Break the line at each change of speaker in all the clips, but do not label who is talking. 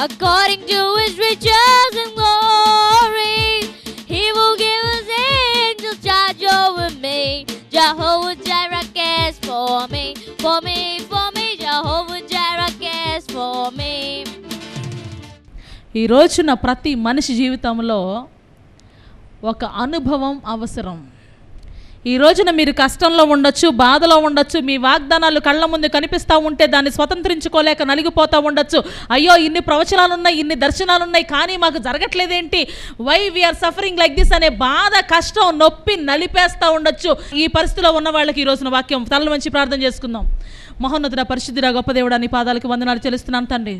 according to His riches and glory. He will give His angels charge over me. Jehovah Jireh cares for me, for me, for me. Jehovah Jireh cares for me.
ఈ రోజున ప్రతి మనిషి జీవితంలో ఒక అనుభవం అవసరం ఈ రోజున మీరు కష్టంలో ఉండొచ్చు బాధలో ఉండొచ్చు మీ వాగ్దానాలు కళ్ళ ముందు కనిపిస్తూ ఉంటే దాన్ని స్వతంత్రించుకోలేక నలిగిపోతూ ఉండొచ్చు. అయ్యో ఇన్ని ప్రవచనాలు ఉన్నాయి ఇన్ని దర్శనాలు ఉన్నాయి కానీ మాకు జరగట్లేదేంటి? Why we are suffering like this అనే బాధ కష్టం నొప్పి నలిపేస్తూ ఉండొచ్చు. ఈ పరిస్థితిలో ఉన్న వాళ్ళకి ఈ రోజున వాక్యం తలలు మంచి ప్రార్థన చేసుకుందాం. మహోన్నతుడ పరిశుద్ధిరా గొప్ప దేవుడా నీ పాదాలకి వందనాలు చెల్లిస్తున్నాను తండ్రి.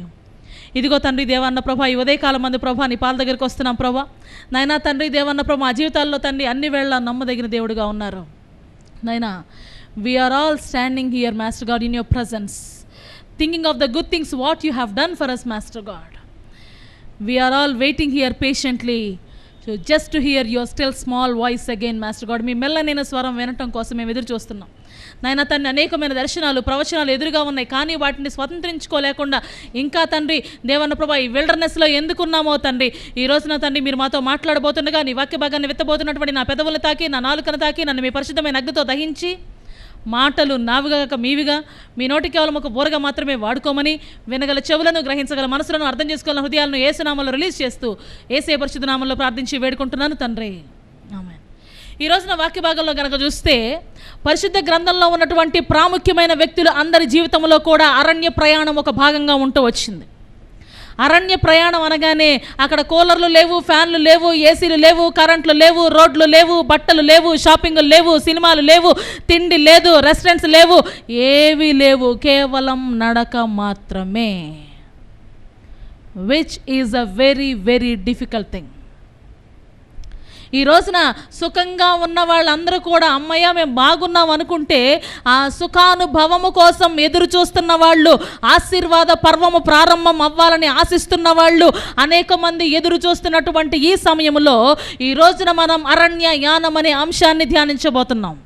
ఇదిగో తండ్రి దేవన్న ప్రభా ఈ ఉదయకాలం మంది ప్రభా నీ పాల దగ్గరికి వస్తున్నాం ప్రభా. నైనా తండ్రి దేవన్న ప్రభా మా జీవితాల్లో తండ్రి అన్ని వేళ నమ్మదగిన దేవుడుగా ఉన్నారు. నైనా we are all standing here master God in your presence thinking of the good things what you have done for us master God we are all waiting here patiently so just to hear your still small voice again master God మీ మెల్లనైన స్వరం వినటం కోసం మేము ఎదురు చూస్తున్నాం నాయన తండ్రి అనేకమైన దర్శనాలు ప్రవచనాలు ఎదురుగా ఉన్నాయి కానీ వాటిని స్వతంత్రించుకోలేకుండా ఇంకా తండ్రి దేవన్న ప్రభా ఈ విల్డర్నెస్లో ఎందుకున్నామో తండ్రి ఈ రోజున తండ్రి మీరు మాతో మాట్లాడబోతుండగా నీ వాక్య భాగాన్ని విత్తబోతున్నటువంటి నా పెదవులను తాకి నా నాలుకను తాకి నన్ను మీ పరిశుద్ధమైన అగ్నితో దహించి మాటలు నావిగాక మీవిగా మీ నోటి కేవలం ఒక బోరగా మాత్రమే వాడుకోమని వినగల చెవులను గ్రహించగల మనసులను అర్థం చేసుకోగల హృదయాలను ఏసునామంలో రిలీజ్ చేస్తూ ఏసే పరిశుద్ధ నామంలో ప్రార్థించి వేడుకుంటున్నాను తండ్రి. ఈ రోజున వాక్య భాగంలో కనుక చూస్తే పరిశుద్ధ గ్రంథంలో ఉన్నటువంటి ప్రాముఖ్యమైన వ్యక్తులు అందరి జీవితంలో కూడా అరణ్య ప్రయాణం ఒక భాగంగా ఉంటూ వచ్చింది. అరణ్య ప్రయాణం అనగానే అక్కడ కూలర్లు లేవు ఫ్యాన్లు లేవు ఏసీలు లేవు కరెంట్లు లేవు రోడ్లు లేవు బట్టలు లేవు షాపింగ్లు లేవు సినిమాలు లేవు తిండి లేదు రెస్టారెంట్స్ లేవు ఏవి లేవు కేవలం నడక మాత్రమే. Which is a very very difficult thing ఈ రోజున సుఖంగా ఉన్న వాళ్ళందరూ కూడా అమ్మయ్య మేము బాగున్నాం అనుకుంటే ఆ సుఖానుభవము కోసం ఎదురు చూస్తున్న వాళ్ళు ఆశీర్వాద పర్వము ప్రారంభం అవ్వాలని ఆశిస్తున్న వాళ్ళు అనేక మంది ఎదురు చూస్తున్నటువంటి ఈ సమయంలో ఈ రోజున మనం అరణ్య యానం అనే అంశాన్ని ధ్యానించబోతున్నాం.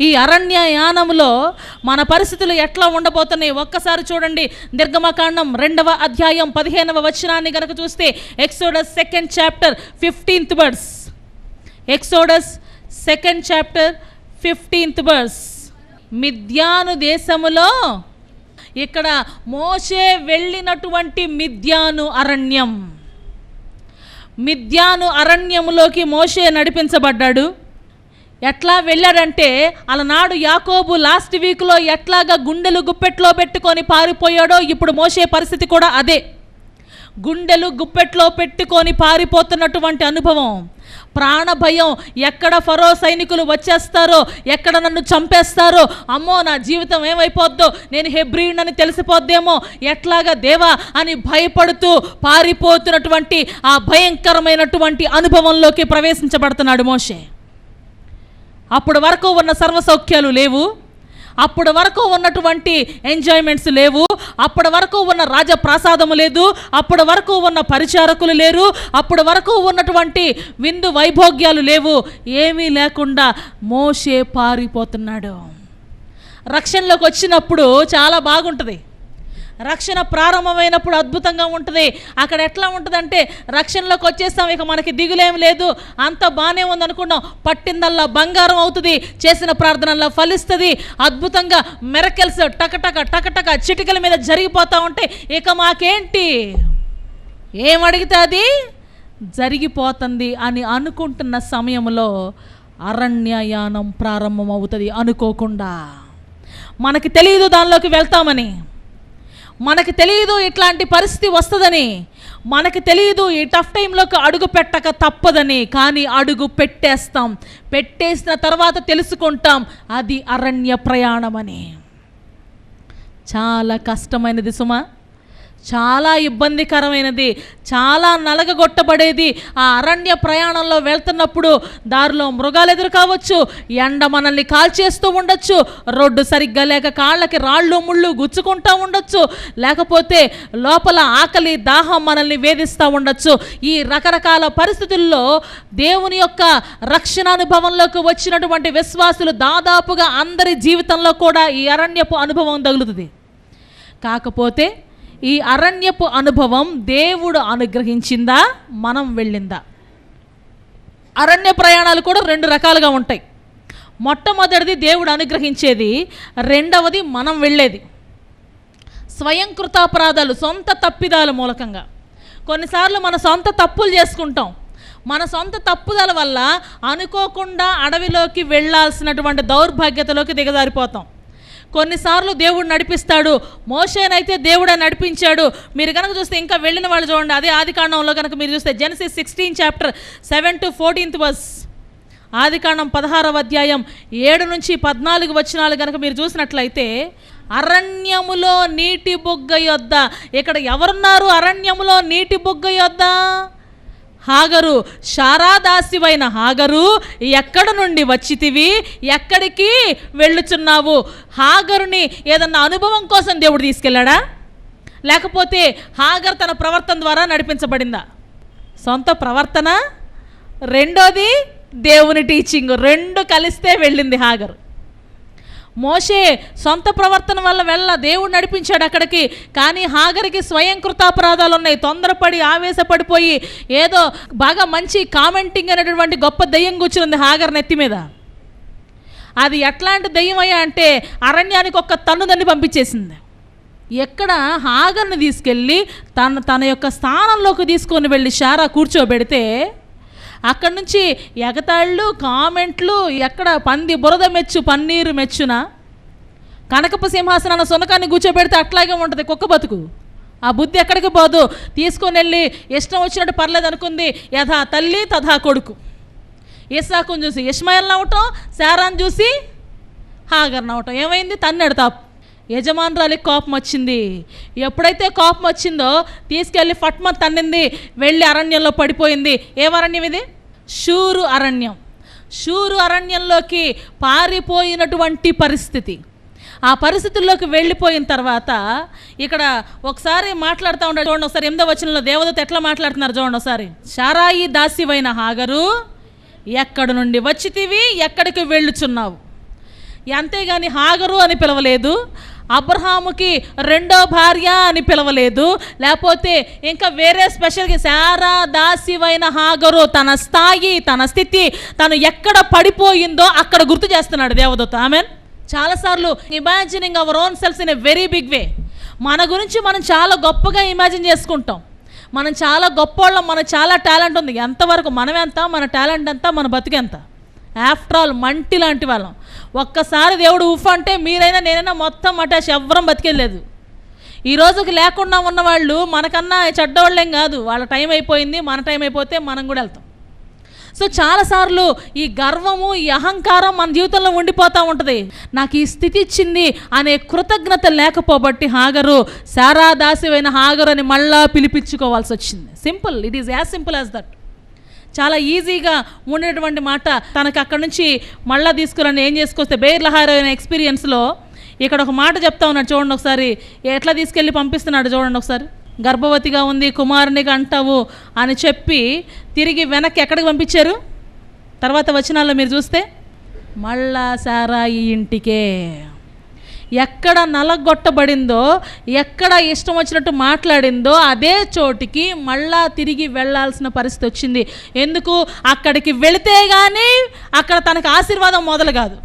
ఈ అరణ్య యానంలో మన పరిస్థితులు ఎట్లా ఉండబోతున్నాయి? ఒక్కసారి చూడండి. నిర్గమకాండం రెండవ అధ్యాయం పదిహేనవ వచనాన్ని గనక చూస్తే Exodus second chapter fifteenth verse Exodus second chapter fifteenth verse మిథ్యాను దేశములో ఇక్కడ మోషే వెళ్ళినటువంటి మిథ్యాను అరణ్యం. మిథ్యాను అరణ్యములోకి మోషే నడిపించబడ్డాడు. ఎట్లా వెళ్ళాడంటే అలనాడు యాకోబు లాస్ట్ వీక్లో ఎట్లాగా గుండెలు గుప్పెట్లో పెట్టుకొని పారిపోయాడో ఇప్పుడు మోసే పరిస్థితి కూడా అదే. గుండెలు గుప్పెట్లో పెట్టుకొని పారిపోతున్నటువంటి అనుభవం. ప్రాణ భయం ఎక్కడ ఫరో సైనికులు వచ్చేస్తారో ఎక్కడ నన్ను చంపేస్తారో అమ్మో నా జీవితం ఏమైపోద్దో నేను హెబ్రీనని తెలిసిపోద్దేమో ఎట్లాగా దేవా అని భయపడుతూ పారిపోతున్నటువంటి ఆ భయంకరమైనటువంటి అనుభవంలోకి ప్రవేశించబడుతున్నాడు మోషే. అప్పటి వరకు ఉన్న సర్వసౌఖ్యాలు లేవు. అప్పటి వరకు ఉన్నటువంటి ఎంజాయ్మెంట్స్ లేవు. అప్పటి వరకు ఉన్న రాజప్రాసాదము లేదు. అప్పటి వరకు ఉన్న పరిచారకులు లేరు. అప్పటి వరకు ఉన్నటువంటి విందు వైభోగ్యాలు లేవు. ఏమీ లేకుండా మోషే పారిపోతున్నాడు. రక్షణలోకి వచ్చినప్పుడు చాలా బాగుంటుంది. రక్షణ ప్రారంభమైనప్పుడు అద్భుతంగా ఉంటుంది. అక్కడ ఎట్లా ఉంటుందంటే రక్షణలోకి వచ్చేస్తాం ఇక మనకి దిగులేం లేదు. అంత బాగానే ఉంది అనుకున్నాం పట్టిందల్లా బంగారం అవుతుంది చేసిన ప్రార్థనల్లా ఫలిస్తుంది. అద్భుతంగా మెరకెల్స్ టకటక టకటక చిటికల మీద జరిగిపోతూ ఉంటే ఇక మాకేంటి? ఏం అడిగితే అది? జరిగిపోతుంది అని అనుకుంటున్న సమయంలో అరణ్యయానం ప్రారంభమవుతుంది అనుకోకుండా. మనకి తెలియదు దానిలోకి వెళ్తామని. మనకి తెలియదు ఇట్లాంటి పరిస్థితి వస్తుందని. మనకి తెలియదు ఈ టఫ్ టైంలోకి అడుగు పెట్టక తప్పదని. కానీ అడుగు పెట్టేస్తాం. పెట్టేసిన తర్వాత తెలుసుకుంటాం. అది అరణ్య ప్రయాణమని. చాలా కష్టమైనది సుమా. చాలా ఇబ్బందికరమైనది చాలా నలగగొట్టబడేది. ఆ అరణ్య ప్రయాణంలో వెళ్తున్నప్పుడు దారిలో మృగాలు ఎదురు కావచ్చు ఎండ మనల్ని కాల్చేస్తూ ఉండొచ్చు రోడ్డు సరిగ్గా లేక కాళ్ళకి రాళ్ళు ముళ్ళు గుచ్చుకుంటూ ఉండొచ్చు లేకపోతే లోపల ఆకలి దాహం మనల్ని వేధిస్తూ ఉండొచ్చు. ఈ రకరకాల పరిస్థితుల్లో దేవుని యొక్క రక్షణ అనుభవంలోకి వచ్చినటువంటి విశ్వాసులు దాదాపుగా అందరి జీవితంలో కూడా ఈ అరణ్యపు అనుభవం తగులుతుంది. కాకపోతే ఈ అరణ్యపు అనుభవం దేవుడు అనుగ్రహించిందా? మనం వెళ్ళిందా? అరణ్య ప్రయాణాలు కూడా రెండు రకాలుగా ఉంటాయి. మొట్టమొదటిది దేవుడు అనుగ్రహించేది రెండవది మనం వెళ్ళేది. స్వయంకృతాపరాధాలు సొంత తప్పిదాల మూలకంగా. కొన్నిసార్లు మన సొంత తప్పులు చేసుకుంటాం. మన సొంత తప్పుదల వల్ల అనుకోకుండా అడవిలోకి వెళ్ళాల్సినటువంటి దౌర్భాగ్యతలోకి దిగజారిపోతాం. కొన్నిసార్లు దేవుడు నడిపిస్తాడు. మోషేనైతే దేవుడే నడిపించాడు. మీరు కనుక చూస్తే ఇంకా వెళ్ళిన వాళ్ళు చూడండి. అదే ఆది కాండంలో కనుక మీరు చూస్తే Genesis sixteen chapter seven to fourteenth verse. ఆది కాండం పదహారవ అధ్యాయం ఏడు నుంచి పద్నాలుగు వచనాలు కనుక మీరు చూసినట్లయితే అరణ్యములో నీటి బొగ్గ యొద్ద. ఇక్కడ ఎవరున్నారు అరణ్యములో నీటి బొగ్గ యొద్ద? హాగరు శారాదాసివైన హాగరు ఎక్కడ నుండి వచ్చితివి? ఎక్కడికి వెళ్ళుచున్నావు? హాగరుని ఏదన్నా అనుభవం కోసం దేవుడు తీసుకెళ్ళాడా? లేకపోతే హాగర్ తన ప్రవర్తన ద్వారా నడిపించబడిందా? సొంత ప్రవర్తన? రెండోది దేవుని టీచింగ్ రెండు కలిస్తే వెళ్ళింది హాగరు. మోషే సొంత ప్రవర్తన వల్ల వెళ్ళ దేవుడు నడిపించాడు అక్కడికి. కానీ హాగరికి స్వయం కృతాపరాధాలు ఉన్నాయి. తొందరపడి ఆవేశపడిపోయి ఏదో బాగా మంచి కామెంటింగ్ అనేటువంటి గొప్ప దయ్యం కూర్చుంది హాగర్ నెత్తి మీద. అది ఎట్లాంటి దయ్యం అయ్యా అంటే అరణ్యానికి ఒక్క తన్నుదని పంపించేసింది. ఎక్కడ హాగర్ని తీసుకెళ్ళి తన తన యొక్క స్థానంలోకి తీసుకొని వెళ్ళి షారా కూర్చోబెడితే అక్కడి నుంచి ఎగతాళ్ళు కామెంట్లు ఎక్కడ పంది బురద మెచ్చు పన్నీరు మెచ్చున? కనకపు సింహాసనాన్ని సునకాన్ని కూర్చోబెడితే అట్లాగే ఉంటుంది కుక్క బతుకు. ఆ బుద్ధి ఎక్కడికి పోదు. తీసుకొని వెళ్ళి ఇష్టం వచ్చినట్టు పర్లేదు అనుకుంది. యథా తల్లి తథా కొడుకు. ఇస్సాకుని చూసి ఇస్మాయిల్ నవ్వటం శారాన్ని చూసి హాగర్ నవ్వటం. ఏమైంది? తన్నెడు తాపు. యజమానురాలికి కోపం వచ్చింది. ఎప్పుడైతే కోపం వచ్చిందో తీసుకెళ్ళి ఫట్మ తన్నింది వెళ్ళి అరణ్యంలో పడిపోయింది. ఏం అరణ్యం ఇది? షూరు అరణ్యం. షూరు అరణ్యంలోకి పారిపోయినటువంటి పరిస్థితి. ఆ పరిస్థితుల్లోకి వెళ్ళిపోయిన తర్వాత ఇక్కడ ఒకసారి మాట్లాడుతూ ఉంటాడు చూడండి ఒకసారి ఎనిమిదో వచనంలో దేవదూత ఎట్లా మాట్లాడుతున్నారు చూడండి ఒకసారి. షారాయి దాసివైన హాగరు ఎక్కడి నుండి వచ్చితివి ఎక్కడికి వెళ్ళుచున్నావు? అంతేగాని హాగరు అని పిలవలేదు అబ్రహాముకి రెండో భార్య అని పిలవలేదు లేకపోతే ఇంకా వేరే స్పెషల్గా శారా దాసివైన హాగరు తన స్థాయి తన స్థితి తను ఎక్కడ పడిపోయిందో అక్కడ గుర్తు చేస్తున్నాడు దేవదత్త ఆమెన్. చాలాసార్లు imagining our own selves in a very big way మన గురించి మనం చాలా గొప్పగా ఇమాజిన్ చేసుకుంటాం. మనం చాలా గొప్పోళ్ళం మనకు చాలా టాలెంట్ ఉంది. ఎంతవరకు మనం ఎంత మన టాలెంట్ ఎంత మన బతికెంత ఆఫ్టర్ ఆల్ మంటి లాంటి వాళ్ళం. ఒక్కసారి దేవుడు ఉఫ్ అంటే మీరైనా నేనైనా మొత్తం అటాచ్ ఎవ్వరం బతికెళ్ళలేదు ఈ రోజుకి లేకుండా ఉన్నవాళ్ళు మనకన్నా చెడ్డవాళ్ళేం కాదు. వాళ్ళ టైం అయిపోయింది మన టైం అయిపోతే మనం కూడా వెళ్తాం. సో చాలాసార్లు ఈ గర్వము ఈ అహంకారం మన జీవితంలో ఉండిపోతూ ఉంటుంది. నాకు ఈ స్థితి ఇచ్చింది అనే కృతజ్ఞత లేకపోబట్టి హాగరు సారా దాసివైన హాగరు అని మళ్ళా పిలిపించుకోవాల్సి వచ్చింది. Simple it is as simple as that చాలా ఈజీగా ఉండేటువంటి మాట. తనకు అక్కడ నుంచి మళ్ళా తీసుకురని ఏం చేసుకొస్తే బేర్లహార అయిన ఎక్స్పీరియన్స్లో ఇక్కడ ఒక మాట చెప్తా ఉన్నాడు చూడండి ఒకసారి. ఎట్లా తీసుకెళ్ళి పంపిస్తున్నాడు చూడండి ఒకసారి. గర్భవతిగా ఉంది కుమారునిగా అంటావు అని చెప్పి తిరిగి వెనక్కి ఎక్కడికి పంపించారు? తర్వాత వచనాల్లో మీరు చూస్తే మళ్ళా సారా ఈ ఇంటికే. ఎక్కడ నలగొట్టబడిందో ఎక్కడ ఇష్టం వచ్చినట్టు మాట్లాడిందో అదే చోటికి మళ్ళా తిరిగి వెళ్ళాల్సిన పరిస్థితి వచ్చింది. ఎందుకు? అక్కడికి వెళితే కానీ అక్కడ తనకు ఆశీర్వాదం మొదలు కాదు.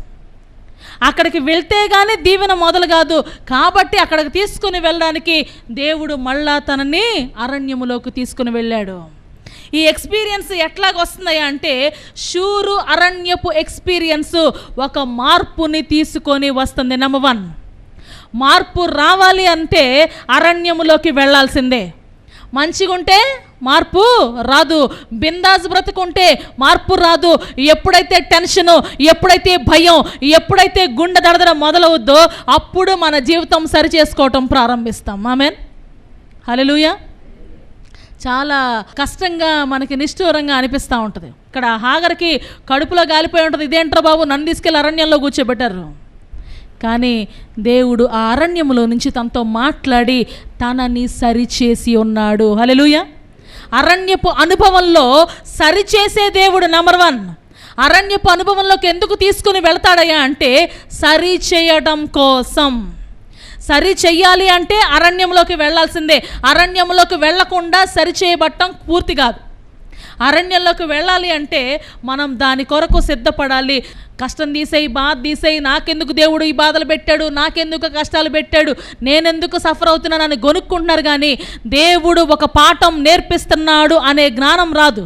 అక్కడికి వెళ్తే కానీ దీవెన మొదలు కాదు. కాబట్టి అక్కడికి తీసుకుని వెళ్ళడానికి దేవుడు మళ్ళా తనని అరణ్యములోకి తీసుకుని వెళ్ళాడు. ఈ ఎక్స్పీరియన్స్ ఎట్లాగ వస్తున్నాయి అంటే షూరు అరణ్యపు ఎక్స్పీరియన్స్ ఒక మార్పుని తీసుకొని వస్తుంది నెంబర్ వన్. మార్పు రావాలి అంటే అరణ్యములోకి వెళ్ళాల్సిందే. మంచిగుంటే మార్పు రాదు. బిందాస్ బ్రతుకుంటే మార్పు రాదు. ఎప్పుడైతే టెన్షను ఎప్పుడైతే భయం ఎప్పుడైతే గుండె దడదడ మొదలవుద్దో అప్పుడు మన జీవితం సరి చేసుకోవటం ప్రారంభిస్తాం. ఆమెన్. హలో చాలా కష్టంగా మనకి నిష్ఠూరంగా అనిపిస్తూ ఉంటుంది. ఇక్కడ హాగర్కి కడుపులో గాలిపోయి ఉంటుంది. ఇదేంట్రా బాబు? నన్ను తీసుకెళ్ళి అరణ్యంలో కూర్చోబెట్టారు. కానీ దేవుడు ఆ అరణ్యంలో నుంచి తనతో మాట్లాడి తనని సరిచేసి ఉన్నాడు. హలెలుయ అరణ్యపు అనుభవంలో సరిచేసే దేవుడు నెంబర్ వన్. అరణ్యపు అనుభవంలోకి ఎందుకు తీసుకుని వెళ్తాడయ్యా అంటే సరి చేయడం కోసం. సరి చెయ్యాలి అంటే అరణ్యంలోకి వెళ్ళాల్సిందే. అరణ్యంలోకి వెళ్ళకుండా సరి చేయబట్టం పూర్తి కాదు. అరణ్యంలోకి వెళ్ళాలి అంటే మనం దాని కొరకు సిద్ధపడాలి. కష్టం తీసేయి బాధ తీసేయి నాకెందుకు దేవుడు ఈ బాధలు పెట్టాడు నాకెందుకు కష్టాలు పెట్టాడు నేనెందుకు సఫర్ అవుతున్నానని గొనుక్కుంటున్నారు కానీ దేవుడు ఒక పాఠం నేర్పిస్తున్నాడు అనే జ్ఞానం రాదు.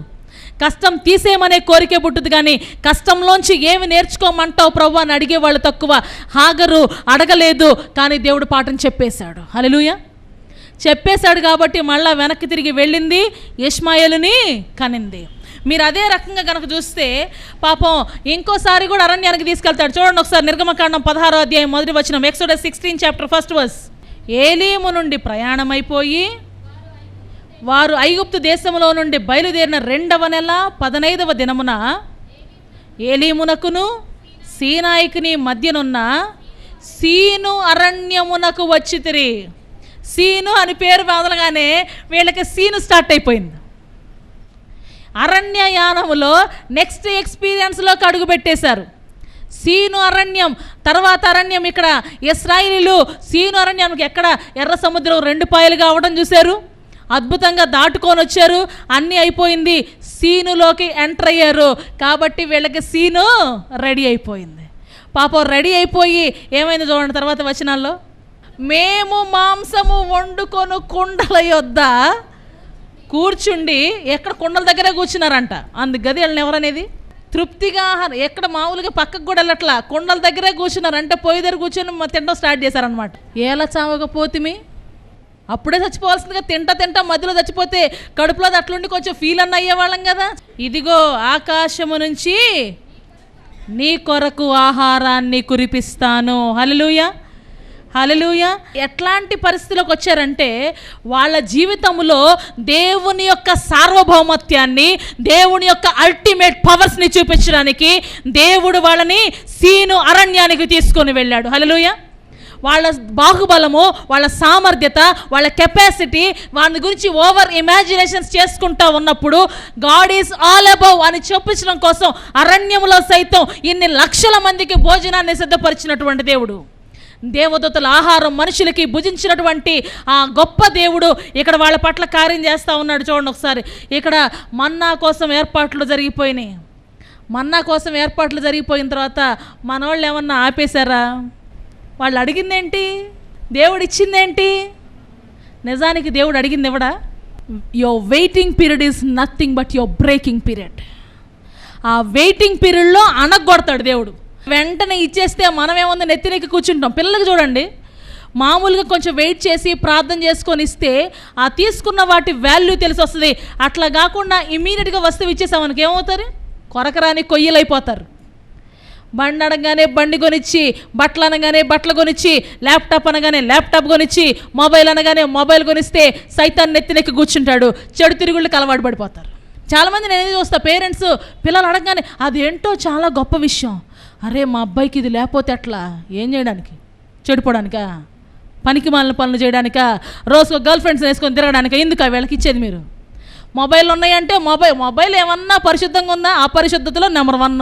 కష్టం తీసేయమనే కోరికే పుట్టుది కానీ కష్టంలోంచి ఏమి నేర్చుకోమంటావు ప్రభు అని అడిగేవాళ్ళు తక్కువ. హాగరు అడగలేదు కానీ దేవుడు పాఠం చెప్పేశాడు. హలలుయ చెప్పేశాడు కాబట్టి మళ్ళా వెనక్కి తిరిగి వెళ్ళింది ఇష్మాయేలుని కనింది. మీరు అదే రకంగా కనుక చూస్తే పాపం ఇంకోసారి కూడా అరణ్యానికి తీసుకెళ్తాడు. చూడండి ఒకసారి నిర్గమకాండం పదహారో అధ్యాయం మొదటి వచ్చిన Exodus sixteen chapter first verse. ఏలీము నుండి ప్రయాణమైపోయి వారు ఐగుప్తు దేశంలో నుండి బయలుదేరిన రెండవ నెల పదనైదవ దినమున ఏలీమునకును సీనాయికుని మధ్యనున్న సీను అరణ్యమునకు వచ్చితిరి సీను అని పేరు మొదలగానే వీళ్ళకి సీను స్టార్ట్ అయిపోయింది. అరణ్యయానములో నెక్స్ట్ ఎక్స్పీరియన్స్లోకి అడుగు పెట్టేశారు. సీను అరణ్యం తర్వాత అరణ్యం ఇక్కడ ఇస్రాయిలీలు సీను అరణ్యానికి ఎక్కడ ఎర్ర సముద్రం రెండు పాయలుగా అవడం చూశారు. అద్భుతంగా దాటుకొని వచ్చారు. అన్నీ అయిపోయింది. సీనులోకి ఎంటర్ అయ్యారు. కాబట్టి వీళ్ళకి సీను రెడీ అయిపోయింది. పాపం రెడీ అయిపోయి ఏమైంది చూడండి తర్వాత వచనాల్లో. మేము మాంసము వండుకొను కుండల యొద్ద కూర్చుండి ఎక్కడ కుండల దగ్గరే కూర్చున్నారంట. అందు గది వెళ్ళిన ఎవరనేది? తృప్తిగా ఆహారం ఎక్కడ మామూలుగా పక్కకు కూడా వెళ్ళట్లా. కుండల దగ్గరే కూర్చున్నారు అంటే పొయ్యి దగ్గర కూర్చొని తినడం స్టార్ట్ చేశారనమాట ఏలా చావకపోతిమి అప్పుడే చచ్చిపోవాల్సిందిగా తింటా తింటా మధ్యలో చచ్చిపోతే కడుపులో అది అట్లుండి కొంచెం ఫీల్ అన్న అయ్యేవాళ్ళం కదా. ఇదిగో ఆకాశము నుంచి నీ కొరకు ఆహారాన్ని కురిపిస్తాను. హలలుయ హలలుయ ఎట్లాంటి పరిస్థితిలోకి వచ్చారంటే వాళ్ళ జీవితంలో దేవుని యొక్క సార్వభౌమత్యాన్ని దేవుని యొక్క అల్టిమేట్ పవర్స్ని చూపించడానికి దేవుడు వాళ్ళని సీను అరణ్యానికి తీసుకొని వెళ్ళాడు. హలలుయ వాళ్ళ బాహుబలము వాళ్ళ సామర్థ్యత వాళ్ళ కెపాసిటీ వాళ్ళ గురించి ఓవర్ ఇమాజినేషన్స్ చేసుకుంటా ఉన్నప్పుడు గాడ్ ఈజ్ ఆల్ అబౌవ్ అని చూపించడం కోసం అరణ్యంలో సైతం ఇన్ని లక్షల మందికి భోజనాన్ని సిద్ధపరిచినటువంటి దేవుడు. దేవదూతల ఆహారం మనుషులకి భుజించినటువంటి ఆ గొప్ప దేవుడు ఇక్కడ వాళ్ళ పట్ల కార్యం చేస్తూ ఉన్నాడు చూడండి ఒకసారి. ఇక్కడ మన్నా కోసం ఏర్పాట్లు జరిగిపోయినాయి. మన్నా కోసం ఏర్పాట్లు జరిగిపోయిన తర్వాత మనోళ్ళు ఏమన్నా ఆపేశారా? వాళ్ళు అడిగిందేంటి? దేవుడు ఇచ్చిందేంటి నిజానికి దేవుడు అడిగింది ఇవ్వడా your waiting period is nothing but your breaking period ఆ వెయిటింగ్ పీరియడ్లో అనగొడతాడు దేవుడు. వెంటనే ఇచ్చేస్తే మనమేముంది నెత్తినెక్కి కూర్చుంటాం. పిల్లలకి చూడండి. మామూలుగా కొంచెం వెయిట్ చేసి ప్రార్థన చేసుకొని ఇస్తే ఆ తీసుకున్న వాటి వాల్యూ తెలిసి వస్తుంది అట్లా కాకుండా ఇమీడియట్గా వస్తువు ఇచ్చేసామనికి ఏమవుతారు? కొరకరాని కొయ్యలైపోతారు. బండి అనగానే బండి కొనిచ్చి బట్టలు అనగానే బట్టలు కొనిచ్చి ల్యాప్టాప్ అనగానే ల్యాప్టాప్ కొనిచ్చి మొబైల్ అనగానే మొబైల్ కొనిస్తే సైతాన్ని నెత్తినెక్కి కూర్చుంటాడు. చెడు తిరుగుళ్ళకి అలవాటు పడిపోతారు. చాలామంది నేను ఏది చూస్తా పేరెంట్స్ పిల్లలు అడగగానే అదేంటో చాలా గొప్ప విషయం. అరే మా అబ్బాయికి ఇది లేకపోతే ఎట్లా? ఏం చేయడానికి? చెడిపోవడానికా? పనికి మాలిన పనులు చేయడానికా? రోజుకు గర్ల్ ఫ్రెండ్స్ వేసుకొని తిరగడానిక? ఎందుకు వీళ్ళకి ఇచ్చేది మీరు? మొబైల్ ఉన్నాయంటే మొబైల్ మొబైల్ ఏమన్నా పరిశుద్ధంగా ఉందా? ఆ పరిశుద్ధతలో నెంబర్ వన్.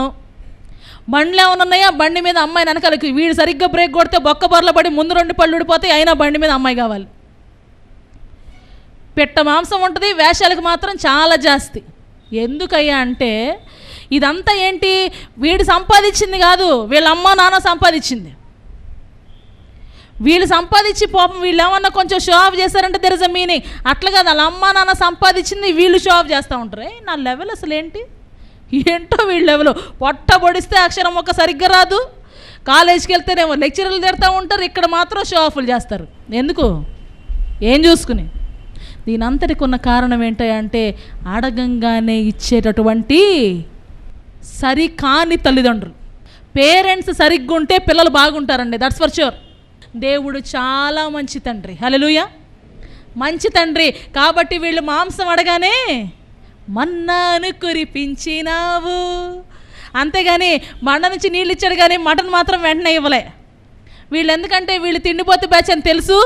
బండ్లు ఏమైనా ఉన్నాయా? బండి మీద అమ్మాయి వెనకాలకి వీడు సరిగ్గా బ్రేక్ కొడితే బొక్క బొర్ల పడి ముందు రెండు పళ్ళు ఊడిపోతే అయినా బండి మీద అమ్మాయి కావాలి. పిట్ట మాంసం ఉంటుంది వేషాలకు మాత్రం చాలా జాస్తి. ఎందుకయ్యా అంటే ఇదంతా ఏంటి? వీడు సంపాదించింది కాదు వీళ్ళ అమ్మ నాన్న సంపాదించింది. వీళ్ళు సంపాదించి పాపం వీళ్ళు ఏమన్నా కొంచెం షో ఆఫ్ చేశారంటే దెర్ ఇస్ అ మీనింగ్ అట్లా కాదు వాళ్ళ అమ్మ నాన్న సంపాదించింది వీళ్ళు షో ఆఫ్ చేస్తూ ఉంటారు. నా లెవెల్ అసలు ఏంటి ఏంటో వీళ్ళు ఎవరు పొట్ట పొడిస్తే అక్షరం ఒక సరిగ్గా రాదు. కాలేజీకి వెళ్తేనేమో లెక్చరర్లు తిడతా ఉంటారు ఇక్కడ మాత్రం షో ఆఫ్లు చేస్తారు. ఎందుకు? ఏం చూసుకుని? దీని అంతటికి ఉన్న కారణం ఏంటంటే అడగంగానే ఇచ్చేటటువంటి సరికాని తల్లిదండ్రులు. పేరెంట్స్ సరిగ్గా ఉంటే పిల్లలు బాగుంటారండి దట్స్ ఫర్ ష్యూర్ దేవుడు చాలా మంచి తండ్రి. హలలుయ మంచి తండ్రి. కాబట్టి వీళ్ళు మాంసం అడగానే మన్నాను కురిపించినావు. అంతేగాని మండ నుంచి నీళ్ళు ఇచ్చాడు కానీ మటన్ మాత్రం వెంటనే ఇవ్వలే. వీళ్ళు ఎందుకంటే వీళ్ళు తిండిపోతే బ్యాచ్ అని తెలుసు.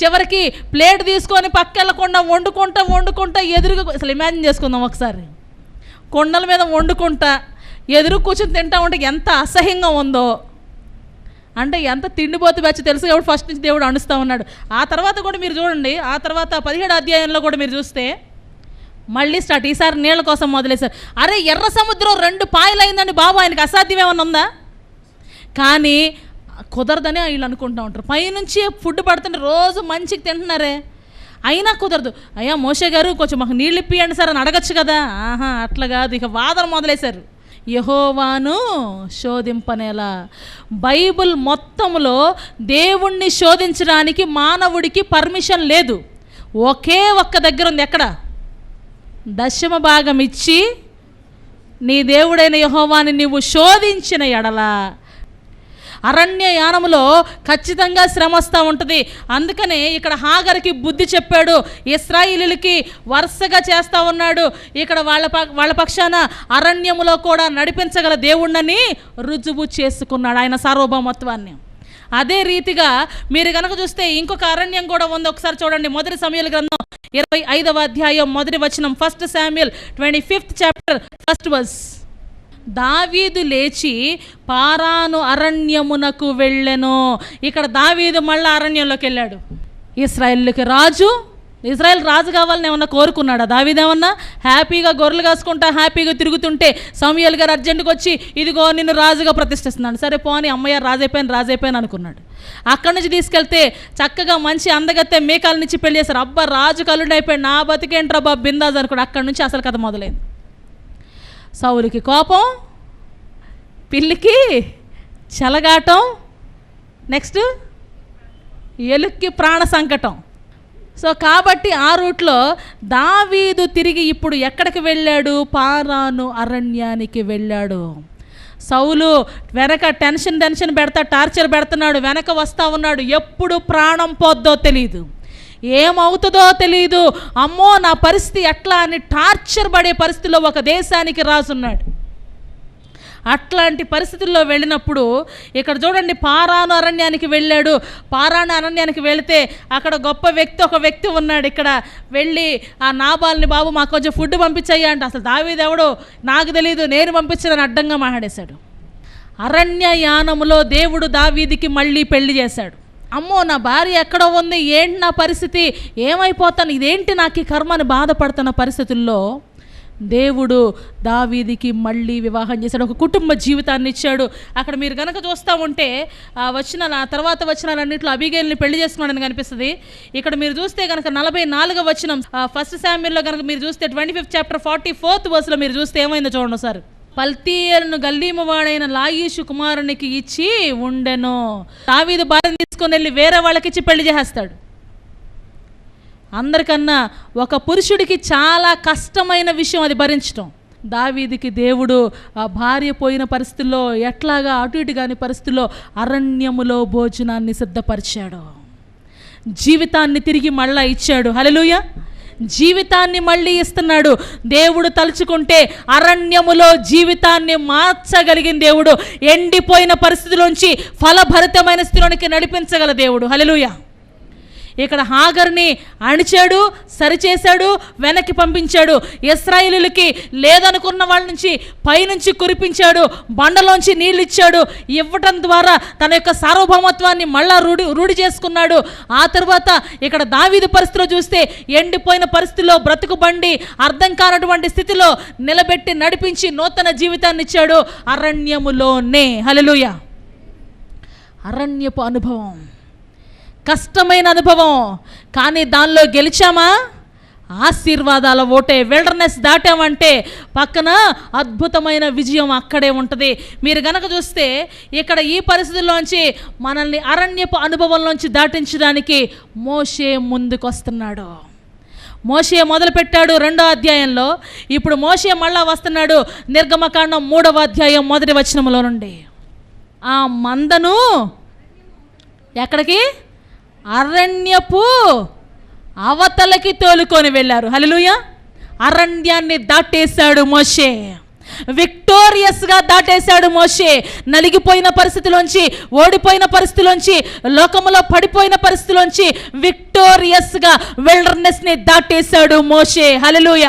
చివరికి ప్లేట్ తీసుకొని పక్కెళ్ళకుండా వండుకుంటా వండుకుంటా ఎదురుగా అసలు ఇమాజిన్ చేసుకుందాం ఒకసారి. కొండల మీద వండుకుంటా ఎదురు కూర్చొని తింటా ఉంటే ఎంత అసహ్యంగా ఉందో. అంటే ఎంత తిండిపోతే బ్యాచ్ తెలుసు కాబట్టి ఫస్ట్ నుంచి దేవుడు అణుస్తూ ఉన్నాడు. ఆ తర్వాత కూడా మీరు చూడండి ఆ తర్వాత పదిహేడు అధ్యాయంలో కూడా మీరు చూస్తే మళ్ళీ స్టార్ట్. ఈసారి నీళ్ళ కోసం మొదలేశారు అరే ఎర్ర సముద్రం రెండు పాయలైందని బాబు ఆయనకి అసాధ్యం ఏమన్నా ఉందా? కానీ కుదరదని వీళ్ళు అనుకుంటూ ఉంటారు. పైనుంచి ఫుడ్ పడుతుంటే రోజు మంచికి తింటున్నారే. అయినా కుదరదు. అయ్యా మోషే గారు కొంచెం మాకు నీళ్ళు ఇప్పియండి సార్ అని అడగచ్చు కదా. ఆహా అట్లా కాదు. ఇక వాదన మొదలేశారు యహోవాను శోధింపనేలా. బైబిల్ మొత్తంలో దేవుణ్ణి శోధించడానికి మానవుడికి పర్మిషన్ లేదు. ఒకే ఒక్క దగ్గర ఉంది. ఎక్కడ? దశమ భాగం ఇచ్చి నీ దేవుడైన యహోవాని నీవు శోధించిన ఎడల. అరణ్య యానములో ఖచ్చితంగా శ్రమ వస్తూ ఉంటుంది. అందుకనే ఇక్కడ హాగర్కి బుద్ధి చెప్పాడు ఇస్రాయిలీలకి వరుసగా చేస్తూ ఉన్నాడు. ఇక్కడ వాళ్ళ ప- వాళ్ళ పక్షాన అరణ్యములో కూడా నడిపించగల దేవుణ్ణని రుజువు చేసుకున్నాడు ఆయన సార్వభౌమత్వాన్ని. అదే రీతిగా మీరు కనుక చూస్తే ఇంకొక అరణ్యం కూడా ఉంది. ఒకసారి చూడండి. మొదటి సమయాల గ్రంథం ఇరవై ఐదవ అధ్యాయం మొదటి వచనం. First Samuel twenty fifth chapter first verse దావీదు లేచి పారాను అరణ్యమునకు వెళ్ళెను. ఇక్కడ దావీదు మళ్ళీ అరణ్యంలోకి వెళ్ళాడు. ఇస్రాయల్కి రాజు ఇజ్రాయెల్ రాజు కావాలని ఏమన్నా కోరుకున్నాడా? దావిదేమన్నా హ్యాపీగా గొర్రెలు కాసుకుంటా హ్యాపీగా తిరుగుతుంటే సమయాలు గారు అర్జెంటుగా వచ్చి ఇదిగో నిన్ను రాజుగా ప్రతిష్ఠిస్తున్నాను. సరే పోని అమ్మయ్య రాజైపోయాను రాజైపోయాను అనుకున్నాడు. అక్కడి నుంచి తీసుకెళ్తే చక్కగా మంచి అందగత్తే మేకాల నుంచి పెళ్ళి చేశారు. అబ్బా రాజు కలుడు అయిపోయాడు నా బతికేంట్రా బాబు బిందాజ్ అనుకోడు అక్కడి నుంచి అసలు కథ మొదలైంది. సౌలుకి కోపం పిల్లికి చెలగాటం నెక్స్ట్ ఎలుక్కి ప్రాణ సంకటం. సో కాబట్టి ఆ రూట్లో దావీదు తిరిగి ఇప్పుడు ఎక్కడికి వెళ్ళాడు? పారాను అరణ్యానికి వెళ్ళాడు. సౌలు వెనక టెన్షన్ టెన్షన్ పెడతా టార్చర్ పెడుతున్నాడు వెనక వస్తా ఉన్నాడు. ఎప్పుడు ప్రాణం పోద్దో తెలియదు ఏమవుతుందో తెలియదు అమ్మో నా పరిస్థితి ఎట్లా అని టార్చర్ పడే పరిస్థితిలో ఒక దేశానికి రాసున్నాడు అట్లాంటి పరిస్థితుల్లో వెళ్ళినప్పుడు ఇక్కడ చూడండి పారాను అరణ్యానికి వెళ్ళాడు. పారాను అరణ్యానికి వెళితే అక్కడ గొప్ప వ్యక్తి ఒక వ్యక్తి ఉన్నాడు ఇక్కడ. వెళ్ళి ఆ నాబాల్ని బాబు మాకు కొంచెం ఫుడ్ పంపించయ్యా అంటే. అసలు దావీదెవడో నాకు తెలియదు నేను పంపించదని అడ్డంగా మాట్లాడేశాడు. అరణ్య యానములో దేవుడు దావీదికి మళ్ళీ పెళ్ళి చేశాడు. అమ్మో నా భార్య ఎక్కడ ఉంది? ఏంటి నా పరిస్థితి? ఏమైపోతాను? ఇదేంటి నాకు ఈ కర్మని బాధపడుతున్న పరిస్థితుల్లో? దేవుడు దావీదికి మళ్ళీ వివాహం చేశాడు ఒక కుటుంబ జీవితాన్ని ఇచ్చాడు. అక్కడ మీరు కనుక చూస్తూ ఉంటే ఆ వచ్చిన ఆ తర్వాత వచ్చినాలన్నింటిలో అబిగేల్ని పెళ్ళి చేసుకున్నాడని కనిపిస్తుంది. ఇక్కడ మీరు చూస్తే కనుక నలభై నాలుగవ వచ్చిన ఫస్ట్ శామ్యుల్లో కనుక మీరు చూస్తే twenty fifth chapter forty fourth వర్స్లో మీరు చూస్తే ఏమైందో చూడండి సార్ పల్తీయలను గల్లీమవాడైన లాయీషు కుమారునికి ఇచ్చి ఉండెను. దావీదు భార్యను తీసుకొని వెళ్ళి వేరే వాళ్ళకి ఇచ్చి పెళ్ళి చేసేస్తాడు. అందరికన్నా ఒక పురుషుడికి చాలా కష్టమైన విషయం అది భరించటం. దావీదికి దేవుడు ఆ భార్య పోయిన పరిస్థితుల్లో ఎట్లాగా అటు ఇటు కాని పరిస్థితుల్లో అరణ్యములో భోజనాన్ని సిద్ధపరిచాడు. జీవితాన్ని తిరిగి మళ్ళా ఇచ్చాడు. హలలుయ జీవితాన్ని మళ్ళీ ఇస్తున్నాడు. దేవుడు తలుచుకుంటే అరణ్యములో జీవితాన్ని మార్చగలిగిన దేవుడు ఎండిపోయిన పరిస్థితిలోంచి ఫలభరితమైన స్థితిలోనికి నడిపించగల దేవుడు. హలలుయా ఇక్కడ హాగర్ని అణిచాడు సరిచేశాడు వెనక్కి పంపించాడు. ఇస్రాయిలులకి లేదనుకున్న వాళ్ళ నుంచి పైనుంచి కురిపించాడు బండలోంచి నీళ్ళు ఇచ్చాడు ఇవ్వటం ద్వారా తన యొక్క సార్వభౌమత్వాన్ని మళ్ళా రూఢి రూఢి చేసుకున్నాడు. ఆ తర్వాత ఇక్కడ దావీదు పరిస్థితిలో చూస్తే ఎండిపోయిన పరిస్థితిలో బ్రతుకు బండి అర్థం కానటువంటి స్థితిలో నిలబెట్టి నడిపించి నూతన జీవితాన్ని ఇచ్చాడు అరణ్యములోనే. హలలుయ అరణ్యపు అనుభవం. కష్టమైన అనుభవం. కానీ దానిలో గెలిచామా? ఆశీర్వాదాల ఓటే విల్డర్నెస్ దాటామంటే పక్కన అద్భుతమైన విజయం అక్కడే ఉంటుంది. మీరు గనక చూస్తే ఇక్కడ ఈ పరిస్థితుల్లోంచి మనల్ని అరణ్యపు అనుభవంలోంచి దాటించడానికి మోషే ముందుకొస్తున్నాడు. మోషే మొదలుపెట్టాడు రెండో అధ్యాయంలో. ఇప్పుడు మోషే మళ్ళా వస్తున్నాడు నిర్గమకాండం మూడవ అధ్యాయం మొదటి వచనంలో నుండి. ఆ మందను ఎక్కడికి? అరణ్యపు అవతలకి తోలుకొని వెళ్ళారు. హలలుయ అరణ్యాన్ని దాటేశాడు మోషే. విక్టోరియస్గా దాటేశాడు మోషే. నలిగిపోయిన పరిస్థితిలోంచి ఓడిపోయిన పరిస్థితిలోంచి లోకంలో పడిపోయిన పరిస్థితిలోంచి విక్టోరియస్గా వెల్డర్నెస్ని దాటేశాడు మోషే. హలలుయ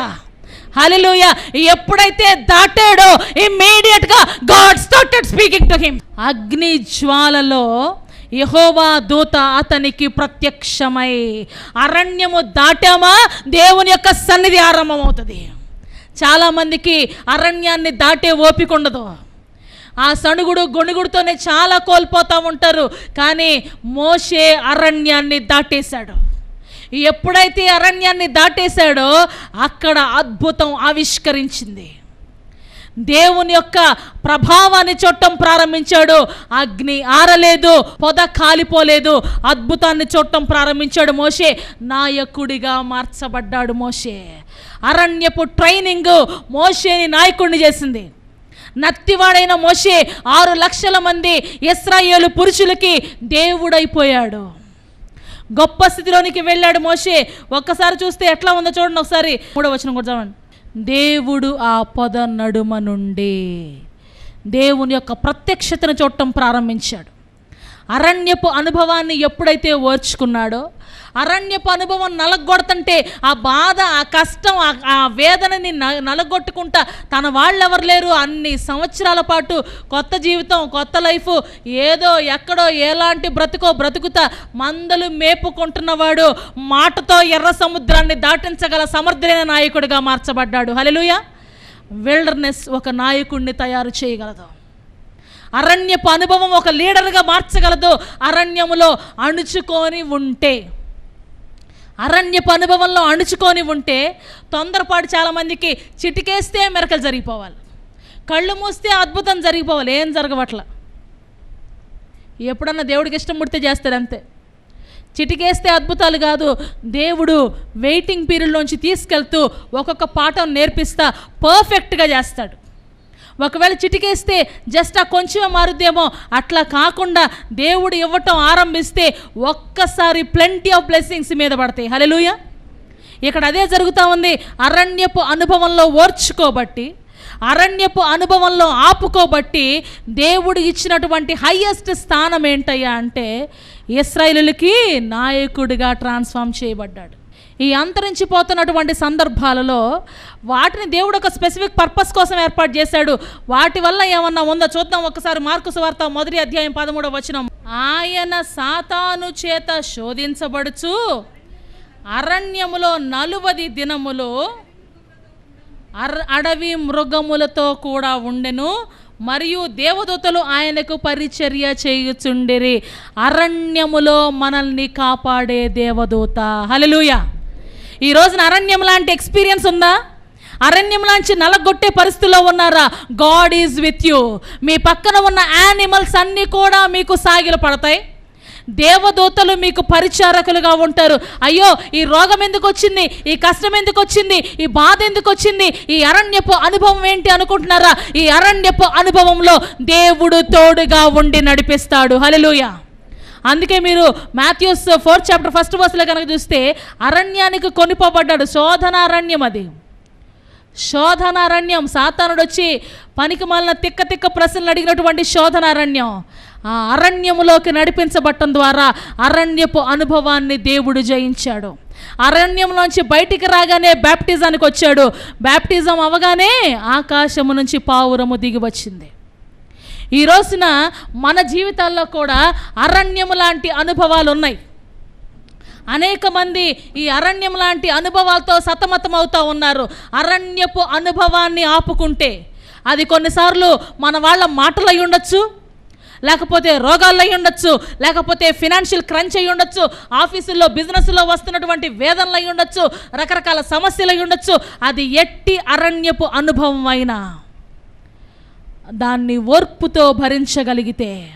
హలలుయ ఎప్పుడైతే దాటాడో ఇమ్మీడియట్గా God started speaking to him అగ్ని జ్వాలలో యహోవా దూత అతనికి ప్రత్యక్షమై అరణ్యము దాటామా? దేవుని యొక్క సన్నిధి ఆరంభమవుతుంది. చాలామందికి అరణ్యాన్ని దాటే ఓపిక ఉండదు. ఆ సణుగుడు గొణుగుడుతోనే చాలా కోల్పోతూ ఉంటారు. కానీ మోషే అరణ్యాన్ని దాటేశాడు. ఎప్పుడైతే అరణ్యాన్ని దాటేశాడో అక్కడ అద్భుతం ఆవిష్కరించింది. దేవుని యొక్క ప్రభావాన్ని చూడటం ప్రారంభించాడు. అగ్ని ఆరలేదు పొద కాలిపోలేదు అద్భుతాన్ని చూడటం ప్రారంభించాడు మోషే. నాయకుడిగా మార్చబడ్డాడు మోషే. అరణ్యపు ట్రైనింగ్ మోషేని నాయకుడిని చేసింది. నత్తివాడైన మోషే ఆరు లక్షల మంది ఇస్రాయేలు పురుషులకి దేవుడైపోయాడు. గొప్ప స్థితిలోనికి వెళ్ళాడు మోషే. ఒక్కసారి చూస్తే ఎట్లా ఉందో చూడండి ఒకసారి. మూడో వచ్చిన కూడా చూడండి దేవుడు ఆ పొద నడుమ నుండి. దేవుని యొక్క ప్రత్యక్షతను చూడటం ప్రారంభించాడు. అరణ్యపు అనుభవాన్ని ఎప్పుడైతే ఓర్చుకున్నాడో అరణ్యపు అనుభవం నలగొడతంటే ఆ బాధ ఆ కష్టం ఆ- వేదనని నలగొట్టుకుంటా తన వాళ్ళెవరు లేరు. అన్ని సంవత్సరాల పాటు కొత్త జీవితం కొత్త లైఫ్ ఏదో ఎక్కడో ఎలాంటి బ్రతుకో బ్రతుకుతా మందలు మేపుకుంటున్నవాడు మాటతో ఎర్ర సముద్రాన్ని దాటించగల సమర్థులైన నాయకుడిగా మార్చబడ్డాడు. హలెలుయ విల్డర్నెస్ ఒక నాయకుడిని తయారు చేయగలదు. అరణ్యపు అనుభవం ఒక లీడర్గా మార్చగలదు. అరణ్యములో అణుచుకొని ఉంటే అరణ్యపు అనుభవంలో అణుచుకొని ఉంటే తొందరపాటు చాలామందికి చిటికేస్తే మెరకలు జరిగిపోవాలి. కళ్ళు మూస్తే అద్భుతం జరిగిపోవాలి. ఏం జరగవట్ల. ఎప్పుడన్నా దేవుడికి ఇష్టం ముడితే చేస్తాడు అంతే. చిటికేస్తే అద్భుతాలు కాదు దేవుడు వెయిటింగ్ పీరియడ్లోంచి తీసుకెళ్తూ ఒక్కొక్క పాఠం నేర్పిస్తా పర్ఫెక్ట్గా చేస్తాడు. ఒకవేళ చిటికేస్తే జస్ట్ ఆ కొంచెమే మారుద్దేమో. అట్లా కాకుండా దేవుడు ఇవ్వటం ఆరంభిస్తే ఒక్కసారి ప్లెంటీ ఆఫ్ బ్లెస్సింగ్స్ మీద పడతాయి. హలెలుయ ఇక్కడ అదే జరుగుతూ ఉంది. అరణ్యపు అనుభవంలో ఓర్చుకోబట్టి అరణ్యపు అనుభవంలో ఆపుకోబట్టి దేవుడు ఇచ్చినటువంటి హయ్యెస్ట్ స్థానం ఏంటయ్యా అంటే ఇస్రాయేలులకి నాయకుడిగా ట్రాన్స్ఫార్మ్ చేయబడ్డాడు. ఈ అంతరించిపోతున్నటువంటి సందర్భాలలో వాటిని దేవుడు ఒక స్పెసిఫిక్ పర్పస్ కోసం ఏర్పాటు చేశాడు. వాటి వల్ల ఏమన్నా ఉందో చూద్దాం. ఒకసారి మార్కు సువార్త మొదటి అధ్యాయం పదమూడవ వచనం. ఆయన సాతాను చేత శోధించబడుచు అరణ్యములో నలువది దినములు అర్ అడవి మృగములతో కూడా ఉండెను మరియు దేవదూతలు ఆయనకు పరిచర్య చేయుచుండిరి. అరణ్యములో మనల్ని కాపాడే దేవదూత. హలలుయా ఈ రోజున అరణ్యం లాంటి ఎక్స్పీరియన్స్ ఉందా? అరణ్యం లాంటి నలగొట్టే పరిస్థితిలో ఉన్నారా? గాడ్ ఈజ్ విత్ యూ మీ పక్కన ఉన్న యానిమల్స్ అన్నీ కూడా మీకు సాగిలు పడతాయి. దేవదూతలు మీకు పరిచారకులుగా ఉంటారు. అయ్యో ఈ రోగం ఎందుకు వచ్చింది? ఈ కష్టం ఎందుకు వచ్చింది? ఈ బాధ ఎందుకు వచ్చింది? ఈ అరణ్యపు అనుభవం ఏంటి అనుకుంటున్నారా? ఈ అరణ్యపు అనుభవంలో దేవుడు తోడుగా ఉండి నడిపిస్తాడు. హలలుయా అందుకే మీరు మాథ్యూస్ ఫోర్త్ చాప్టర్ ఫస్ట్ బస్సులో కనుక చూస్తే అరణ్యానికి కొనిపోబడ్డాడు. శోధన అరణ్యం అది. శోధన అరణ్యం సాతానుడు వచ్చి పనికి మాలిన తిక్క తిక్క ప్రశ్నలు అడిగినటువంటి శోధన అరణ్యం ఆ అరణ్యములోకి నడిపించబట్టం ద్వారా అరణ్యపు అనుభవాన్ని దేవుడు జయించాడు. అరణ్యంలోంచి బయటికి రాగానే బ్యాప్టిజానికి వచ్చాడు. బ్యాప్టిజం అవగానే ఆకాశము నుంచి పావురము దిగి వచ్చింది. ఈ రోజున మన జీవితాల్లో కూడా అరణ్యము లాంటి అనుభవాలు ఉన్నాయి అనేక మంది ఈ అరణ్యం లాంటి అనుభవాలతో సతమతమవుతూ ఉన్నారు. అరణ్యపు అనుభవాన్ని ఆపుకుంటే అది కొన్నిసార్లు మన వాళ్ళ మాటలు అయి ఉండొచ్చు లేకపోతే రోగాలు అయి ఉండొచ్చు లేకపోతే ఫినాన్షియల్ క్రంచ్ అయి ఉండొచ్చు ఆఫీసుల్లో బిజినెస్లో వస్తున్నటువంటి వేదనలు అయి ఉండొచ్చు రకరకాల సమస్యలు అయి ఉండొచ్చు. అది ఎట్టి అరణ్యపు అనుభవం అయినా దాన్ని ఓర్పుతో భరించగలిగితే.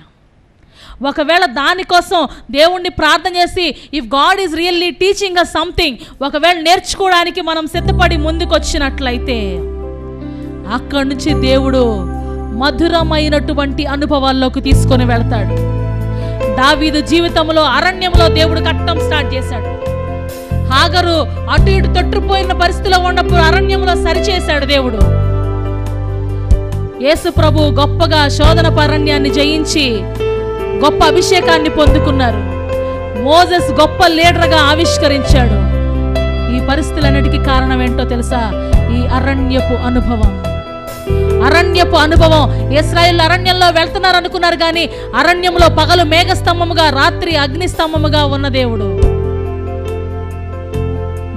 ఒకవేళ దానికోసం దేవుణ్ణి ప్రార్థన చేసి if God is really teaching a something ఒకవేళ నేర్చుకోవడానికి మనం సిద్ధపడి ముందుకొచ్చినట్లయితే అక్కడి నుంచి దేవుడు మధురమైనటువంటి అనుభవాల్లోకి తీసుకొని వెళ్తాడు. దావీదు జీవితంలో అరణ్యంలో దేవుడు కట్టడం స్టార్ట్ చేశాడు. హాగరు అటు ఇటు తొట్టుపోయిన పరిస్థితిలో ఉన్నప్పుడు అరణ్యంలో సరిచేశాడు దేవుడు. యేసు ప్రభు గొప్పగా శోధన పరణ్యాన్ని జయించి గొప్ప అభిషేకాన్ని పొందుకున్నారు. మోజెస్ గొప్ప లీడర్గా ఆవిష్కరించాడు. ఈ పరిస్థితులన్నిటికీ కారణం ఏంటో తెలుసా? ఈ అరణ్యపు అనుభవం. అరణ్యపు అనుభవం. ఇస్రాయిల్ అరణ్యంలో వెళ్తున్నారు అనుకున్నారు కానీ అరణ్యంలో పగలు మేఘస్తంభముగా రాత్రి అగ్నిస్తంభముగా ఉన్న దేవుడు.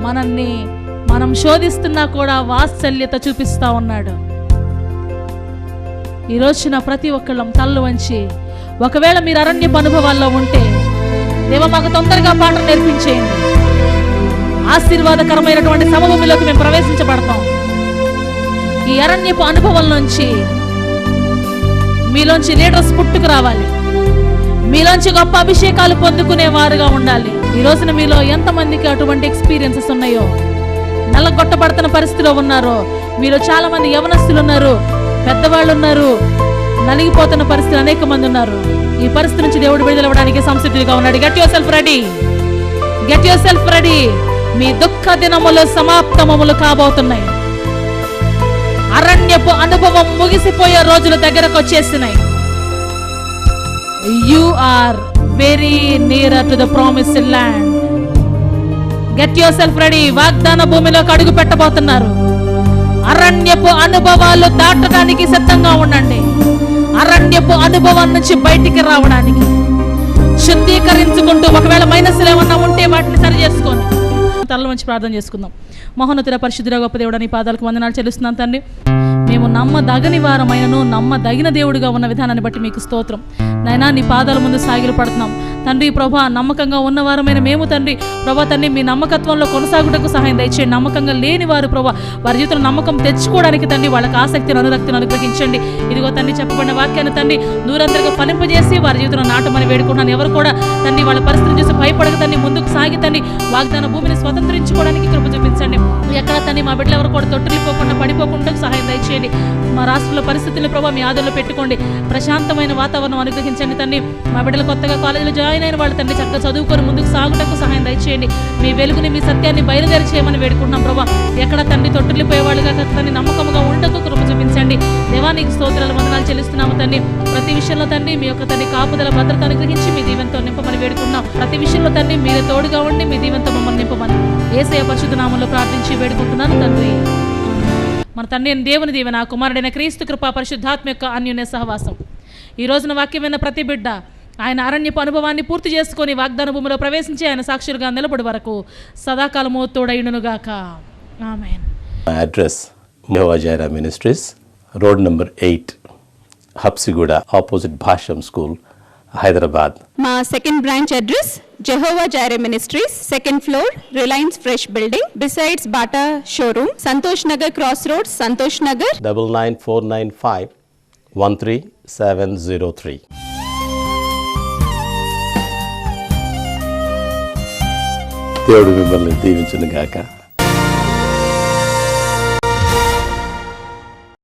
మనల్ని మనం శోధిస్తున్నా కూడా వాత్సల్యత చూపిస్తా ఉన్నాడు. ఈ రోజున ప్రతి ఒక్కళ్ళం తల్లు వంచి ఒకవేళ మీరు అరణ్యపు అనుభవాల్లో ఉంటే దేవ మాకు తొందరగా పాటలు నేర్పించేయండి. ఆశీర్వాదకరమైనటువంటి సమభూమిలోకి మేము ప్రవేశించబడతాం. ఈ అరణ్యపు అనుభవం నుంచి మీలోంచి లీడర్స్ పుట్టుకు రావాలి. మీలోంచి గొప్ప అభిషేకాలు పొందుకునే వారుగా ఉండాలి. ఈ రోజున మీలో ఎంతమందికి అటువంటి ఎక్స్పీరియన్సెస్ ఉన్నాయో నల్లగొట్టబడుతున్న పరిస్థితిలో ఉన్నారో మీలో చాలా మంది యవనస్తులు ఉన్నారు. పెద్దవాళ్ళు ఉన్నారు నలిగిపోతున్న పరిస్థితులు అనేక మంది ఉన్నారు. ఈ పరిస్థితి నుంచి దేవుడు విడుదలవ్వడానికి సంసిద్ధులుగా ఉన్నాడు. Get yourself ready get yourself ready మీ దుఃఖ దినములు సమాప్తమములు కాబోతున్నాయి. అరణ్యపు అనుభవం ముగిసిపోయే రోజులు దగ్గరకు వచ్చేసినాయి. You are very near to the promise land get yourself ready వాగ్దాన భూమిలోకి అడుగు పెట్టబోతున్నారు. అరణ్యపు అనుభవాలు దాటడానికి సిద్ధంగా ఉండండి. అరణ్యపు అనుభవం నుంచి బయటికి రావడానికి. శుద్ధీకరించుకుంటూ ఒకవేళ మైనస్లు ఏమన్నా ఉంటే వాటిని సరి చేసుకోండి. తల నుంచి ప్రార్థన చేసుకుందాం. మహోన్నతుల పరిశుద్ధుల గొప్ప దేవుడు నీ పాదాలకు వందనాలు చెల్లిస్తున్నాను తండ్రి. మేము నమ్మదగని వారమైనను నమ్మదగిన దేవుడిగా ఉన్న విధానాన్ని బట్టి మీకు స్తోత్రం. నైనా నీ పాదాల ముందు సాగిలు పడుతున్నాం తండ్రి ప్రభా నమ్మకంగా ఉన్న వారమైన మేము తండ్రి. ప్రభా తండ్రి మీ నమ్మకత్వంలో కొనసాగుటకు సహాయం దయచేయండి. నమ్మకంగా లేని వారు ప్రభా వారి జీవితంలో నమ్మకం తెచ్చుకోవడానికి తండ్రి వాళ్ళకి ఆసక్తిని అనురక్తిని అనుగ్రహించండి. ఇదిగో తండ్రి చెప్పబడిన వాక్యాన్ని తండ్రి దూరంతరగా ఫలింపజేసి వారి జీవితంలో నాటమని వేడుకున్నాను ఎవరు కూడా తండ్రి వాళ్ళ పరిస్థితిని చూసి భయపడక తండ్రి ముందుకు సాగి తండ్రి వాగ్దాన భూమిని స్వతంత్రించుకోవడానికి కృప చూపించండి. ఎక్కడ తండ్రి మా బిడ్డలు ఎవరు కూడా తొట్టిల్లిపోకుండా పడిపోకుండా సహాయం దయచేయండి. మా రాష్ట్రంలో పరిస్థితులను ప్రభావ మీ ఆదరణలో పెట్టుకోండి. ప్రశాంతమైన వాతావరణం అనుగ్రహించండి తండ్రి. మా బిడ్డలు కొత్తగా కాలేజీలో జాయిన్ అయిన వాళ్ళు తండ్రి చక్కగా చదువుకొని ముందుకు సాగుటకు సహాయం దయచేయండి. మీ వెలుగుని మీ సత్యాన్ని బయలుదేరి చేయమని వేడుకుంటున్నాం ప్రభా. ఎక్కడ తండ్రి తొట్టిల్లిపోయేవాళ్ళుగా తండ్రి నమ్మకముగా ఉండకు కృప చూపించండి. దేవానికి స్తోత్రాలు వందనాలు చెల్లిస్తున్నాము తండ్రి. ప్రతి విషయంలో తండ్రి మీ యొక్క తండ్రి కాపుదల భద్రత అనుగ్రహించి మీ దీవెంతో నింపమని వేడుకున్నాం ప్రతి విషయంలో తండ్రి మీరే తోడుగా ఉండి మీ దీవెంతో మమ్మల్ని నింపమని ఏసయ పరిశుద్ధ నామంలో ప్రార్థించి వేడుకుంటున్నాను తండ్రి. మన తండ్రి దేవుని దీవెన కుమారుడైన క్రీస్తు కృపా పరిశుద్ధాత్మ యొక్క అన్యున్య సహవాసం. ఈ రోజున వాక్యమైన ప్రతి బిడ్డ ఆయన అరణ్యపు అనుభవాన్ని పూర్తి చేసుకొని వాగ్దాన భూమిలో ప్రవేశించి ఆయన సాక్షులుగా నిలబడి వరకు సదాకాలము
address Jehovah Jireh Ministries, road number 8, Hapsigura, opposite Bhasham School, Hyderabad.
మా second branch address Jehovah Jireh ministries second floor Reliance Fresh building besides Bata showroom Santosh Nagar cross road Santosh Nagar
double nine four nine five one three seven zero three. దేవుడు మిమ్మల్ని దీవించును గాక